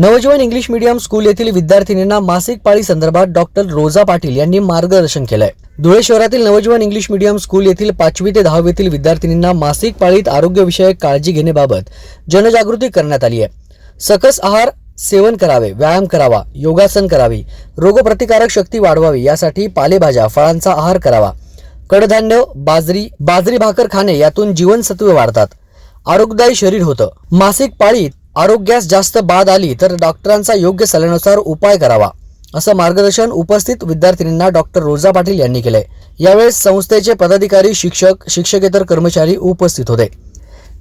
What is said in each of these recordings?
नवजीवन English medium school येथील विद्यार्थिनींना मासिक पाळी संदर्भात डॉक्टर रोजा पाटील यांनी मार्गदर्शन केलंय. धुळे शहरातील नवजीवन इंग्लिश मीडियम स्कूल येथील पाचवी ते दहावीतील विद्यार्थिनींना मासिक पाळीत आरोग्यविषयक काळजी घेण्याबाबत जनजागृती करण्यात आली आहे. सकस आहार सेवन करावे व्यायाम करावा योगासन करावी रोगप्रतिकारक शक्ती वाढवावी यासाठी पालेभाज्या फळांचा आहार करावा. कडधान्य बाजरी बाजरी भाकर खाणे यातून जीवनसत्वे वाढतात. आरोग्यदायी शरीर होतं. मासिक पाळीत आरोग्यास जास्त बाद आली तर डॉक्टरांचा योग्य सल्ल्यानुसार उपाय करावा असं मार्गदर्शन उपस्थित विद्यार्थिनींना डॉक्टर रोजा पाटील यांनी केलंय. यावेळेस संस्थेचे पदाधिकारी शिक्षक शिक्षकेतर कर्मचारी उपस्थित होते.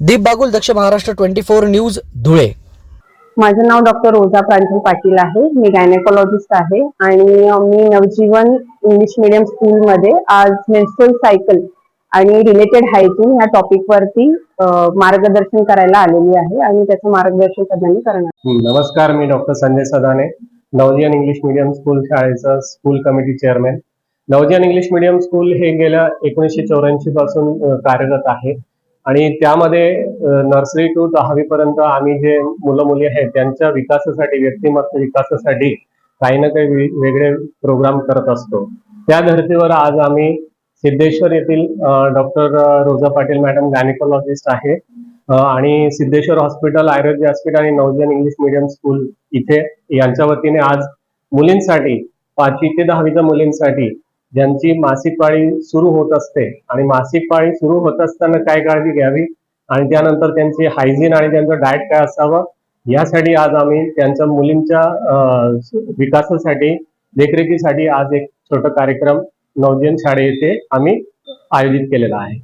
Deep Bagul Daksh Maharashtra twenty four news Dhule. माझं नाव डॉक्टर रोजा प्रांजल पाटील आहे. मी गायनेकोलॉजिस्ट आहे आणि मी नवजीवन इंग्लिश मिडियम स्कूलमध्ये आज मेन्स्ट्रुअल सायकल आणि रिलेटेड हायजीन या टॉपिक वरती मार्गदर्शन करायला आलेली आहे आणि त्याचं मार्गदर्शन सगळ्यांनी करणार. नमस्कार मी doctor Sanjay Sadane Navjeevan English medium school शाळेचा school committee chairman Navjeevan English medium school हे गेल्या एकोणीसशे चौऱ्याऐंशी पासून कार्यरत आहे. आणि त्यामध्ये नर्सरी टू दहावी पर्यंत आम्ही जे मुलं मुली आहेत त्यांच्या विकासासाठी व्यक्तिमत्व विकासासाठी काही ना काही वेगळे प्रोग्राम करत असतो. त्या धर्तीवर आज आम्ही सिद्धेश्वर येथील doctor Roja Patil madam gynaecologist आहे. आणि सिद्धेश्वर हॉस्पिटल आयुर्वेद व्यासपीठ आणि नवजन इंग्लिश मिडियम स्कूल इथे यांच्या वतीने आज मुलींसाठी पाचवी ते दहावीच्या मुलींसाठी ज्यांची मासिक पाळी सुरू होत असते. आणि मासिक पाळी सुरू होत असताना काय काळजी घ्यावी? आणि त्यानंतर त्यांची हायजीन आणि त्यांचं डाएट काय असावं? यासाठी आज आम्ही त्यांच्या मुलींच्या विकासासाठी देखरेखीसाठी आज एक छोटा कार्यक्रम नवजन शाळे येथे आम्ही आयोजित केलेला आहे.